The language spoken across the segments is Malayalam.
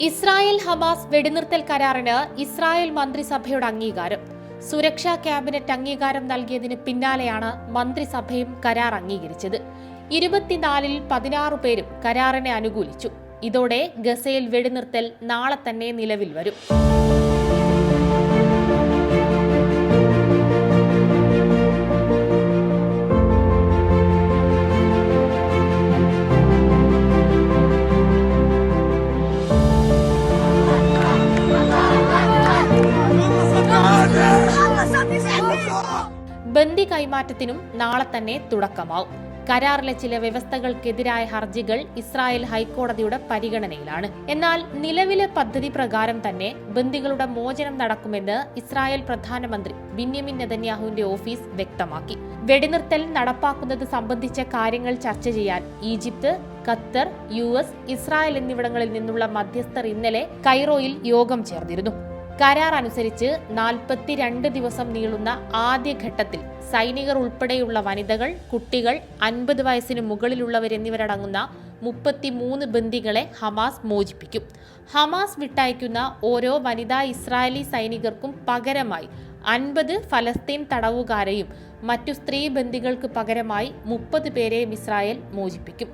ഇസ്രായേൽ ഹമാസ് വെടിനിർത്തൽ കരാറിന് ഇസ്രായേൽ മന്ത്രിസഭയുടെ അംഗീകാരം. സുരക്ഷാ ക്യാബിനറ്റ് അംഗീകാരം നൽകിയതിന് പിന്നാലെയാണ് മന്ത്രിസഭയും കരാർ അംഗീകരിച്ചത്. ഇരുപത്തിനാലിൽ പതിനാറ് പേരും കരാറിനെ അനുകൂലിച്ചു. ഇതോടെ ഗസയിൽ വെടിനിർത്തൽ നാളെ തന്നെ നിലവിൽ വരും. ബന്ദി കൈമാറ്റത്തിനും നാളെ തന്നെ തുടക്കമാവും. കരാറിലെ ചില വ്യവസ്ഥകൾക്കെതിരായ ഹർജികൾ ഇസ്രായേൽ ഹൈക്കോടതിയുടെ പരിഗണനയിലാണ്. എന്നാൽ നിലവിലെ പദ്ധതി പ്രകാരം തന്നെ ബന്ദികളുടെ മോചനം നടക്കുമെന്ന് ഇസ്രായേൽ പ്രധാനമന്ത്രി ബിന്യമിൻ നെതന്യാഹുവിന്റെ ഓഫീസ് വ്യക്തമാക്കി. വെടിനിർത്തൽ നടപ്പാക്കുന്നത് സംബന്ധിച്ച കാര്യങ്ങൾ ചർച്ച ചെയ്യാൻ ഈജിപ്ത് ഖത്തർ യു ഇസ്രായേൽ എന്നിവിടങ്ങളിൽ നിന്നുള്ള മധ്യസ്ഥർ ഇന്നലെ കൈറോയിൽ യോഗം ചേർന്നിരുന്നു. കരാർ അനുസരിച്ച് നാൽപ്പത്തിരണ്ട് ദിവസം നീളുന്ന ആദ്യഘട്ടത്തിൽ സൈനികർ ഉൾപ്പെടെയുള്ള വനിതകൾ കുട്ടികൾ അൻപത് വയസ്സിന് മുകളിലുള്ളവർ എന്നിവരടങ്ങുന്ന മുപ്പത്തിമൂന്ന് ബന്ദികളെ ഹമാസ് മോചിപ്പിക്കും. ഹമാസ് വിട്ടയക്കുന്ന ഓരോ വനിതാ ഇസ്രായേലി സൈനികർക്കും പകരമായി അൻപത് ഫലസ്തീൻ തടവുകാരെയും മറ്റു സ്ത്രീ ബന്ദികൾക്ക് പകരമായി മുപ്പത് പേരെയും ഇസ്രായേൽ മോചിപ്പിക്കും.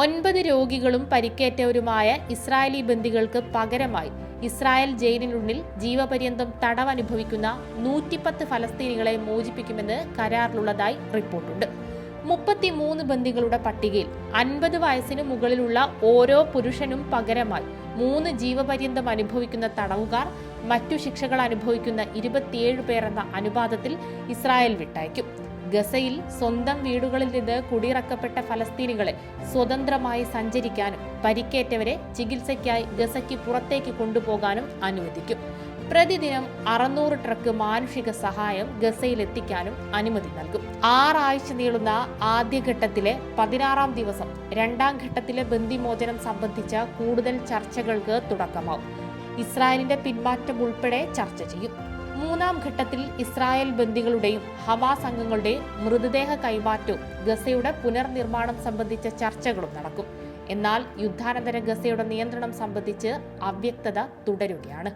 ഒൻപത് രോഗികളും പരിക്കേറ്റവരുമായ ഇസ്രായേലി ബന്ദികൾക്ക് പകരമായി ഇസ്രായേൽ ജയിലിനുള്ളിൽ ജീവപര്യന്തം തടവനുഭവിക്കുന്ന നൂറ്റിപ്പത്ത് ഫലസ്തീനികളെ മോചിപ്പിക്കുമെന്ന് കരാറിലുള്ളതായി റിപ്പോർട്ടുണ്ട്. മുപ്പത്തിമൂന്ന് ബന്ദികളുടെ പട്ടികയിൽ അൻപത് വയസ്സിന് മുകളിലുള്ള ഓരോ പുരുഷനും പകരമായി മൂന്ന് ജീവപര്യന്തം അനുഭവിക്കുന്ന തടവുകാർ മറ്റു ശിക്ഷകൾ അനുഭവിക്കുന്ന ഇരുപത്തിയേഴ് പേർ എന്ന അനുപാതത്തിൽ ഇസ്രായേൽ വിട്ടയക്കും. ഗസയിൽ സ്വന്തം വീടുകളിൽ നിന്ന് കുടിയിറക്കപ്പെട്ട ഫലസ്തീനികളെ സ്വതന്ത്രമായി സഞ്ചരിക്കാനും പരിക്കേറ്റവരെ ചികിത്സയ്ക്കായി ഗസയ്ക്ക് പുറത്തേക്ക് കൊണ്ടുപോകാനും അനുവദിക്കും. പ്രതിദിനം അറുന്നൂറ് ട്രക്ക് മാനുഷിക സഹായം ഗസയിൽ എത്തിക്കാനും അനുമതി നൽകും. ആറാഴ്ച നീളുന്ന ആദ്യഘട്ടത്തിലെ പതിനാറാം ദിവസം രണ്ടാം ഘട്ടത്തിലെ ബന്ദിമോചനം സംബന്ധിച്ച കൂടുതൽ ചർച്ചകൾക്ക് തുടക്കമാവും. ഇസ്രായേലിന്റെ പിന്മാറ്റം ഉൾപ്പെടെ ചർച്ച ചെയ്യും. മൂന്നാം ഘട്ടത്തിൽ ഇസ്രായേൽ ബന്ദികളുടെയും ഹമാസ് അംഗങ്ങളുടെയും മൃതദേഹ കൈമാറ്റവും ഗസയുടെ പുനർനിർമ്മാണം സംബന്ധിച്ച ചർച്ചകളും നടക്കും. എന്നാൽ യുദ്ധാനന്തര ഗസയുടെ നിയന്ത്രണം സംബന്ധിച്ച് അവ്യക്തത തുടരുകയാണ്.